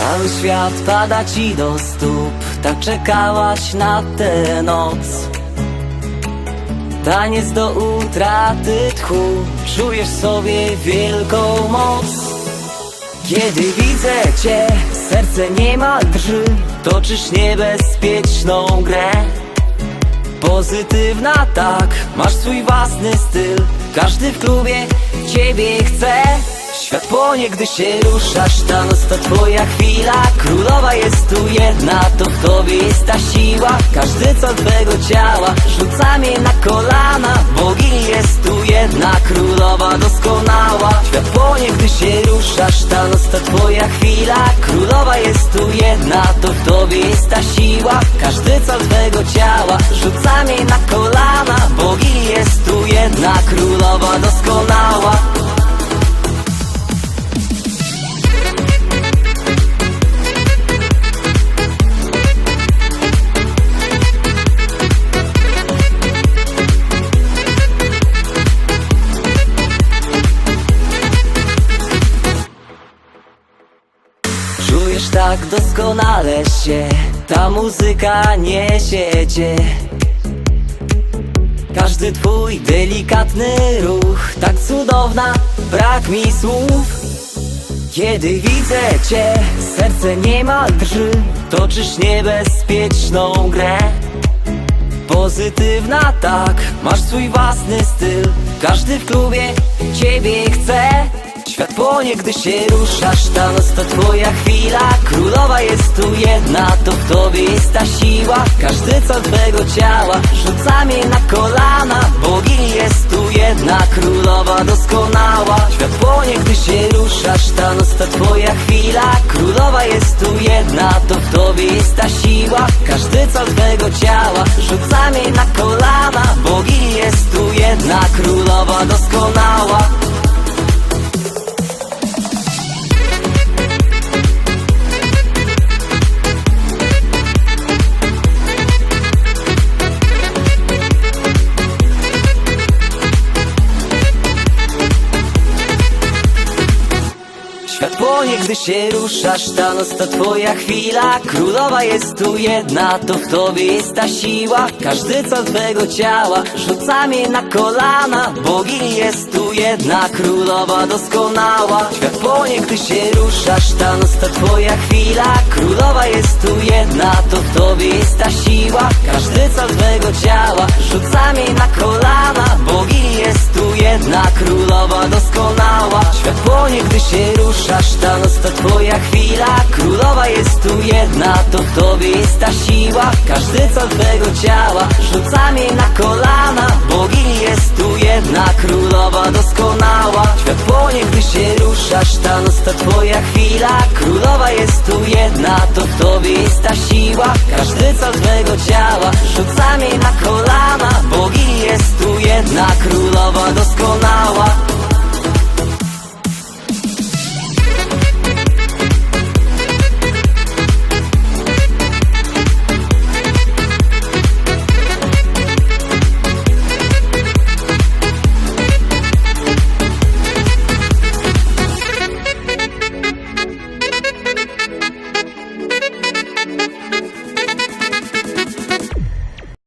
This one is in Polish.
Cały świat pada ci do stóp Tak czekałaś na tę noc. Taniec do utraty tchu Czujesz sobie wielką moc. Kiedy widzę cię, serce niemal drży Toczysz niebezpieczną grę. Pozytywna tak, masz swój własny styl Każdy w klubie ciebie chce Świat płonie, gdy się ruszasz Ta noc to twoja chwila. Królowa jest tu jedna To w tobie jest ta siła. Każdy co twego ciała Rzuca mnie na kolana. Bogini jest tu jedna Królowa doskonała. Świat płonie, gdy się ruszasz Ta noc to twoja chwila. Królowa jest tu jedna To w tobie jest ta siła. Każdy co twego ciała Rzuca mnie na kolana. Bogini jest tu jedna Królowa doskonała Czujesz tak doskonale się. Ta muzyka niesie cię. Każdy twój delikatny ruch Tak cudowna, brak mi słów. Kiedy widzę cię, serce niemal drży. Toczysz niebezpieczną grę. Pozytywna tak, masz swój własny styl. Każdy w klubie ciebie chce Świat płonie, gdy się ruszasz Ta noc to twoja chwila. Królowa jest tu jedna To w tobie jest ta siła. Każdy co twego ciała Rzuca mnie na kolana. Bogini jest tu jedna Królowa doskonała. Świat płonie, gdy się ruszasz Ta noc to twoja chwila. Królowa jest tu jedna To w tobie jest ta siła. Każdy co twego ciała Rzuca mnie na kolana. Bogini jest tu jedna Królowa doskonała Świat płonie, gdy się ruszasz, ta noc to twoja chwila. Królowa jest tu jedna, to w tobie jest ta siła. Każdy co twego ciała, rzuca mnie na kolana. Bogini jest tu jedna, królowa doskonała. Świat płonie, gdy się ruszasz, ta noc to twoja chwila. Królowa jest tu jedna, to w tobie jest ta siła. Każdy co twego ciała, rzuca mnie na kolana jedna, to tobie jest ta siła. Każdy co twego ciała, rzuca mnie na kolana. Bogini jest tu jedna, królowa doskonała. Świat płonie, gdy się ruszasz, ta noc to twoja chwila. Królowa jest tu jedna, to tobie jest ta siła. Każdy co twego ciała, rzuca mnie na kolana. Bogini jest tu jedna, królowa doskonała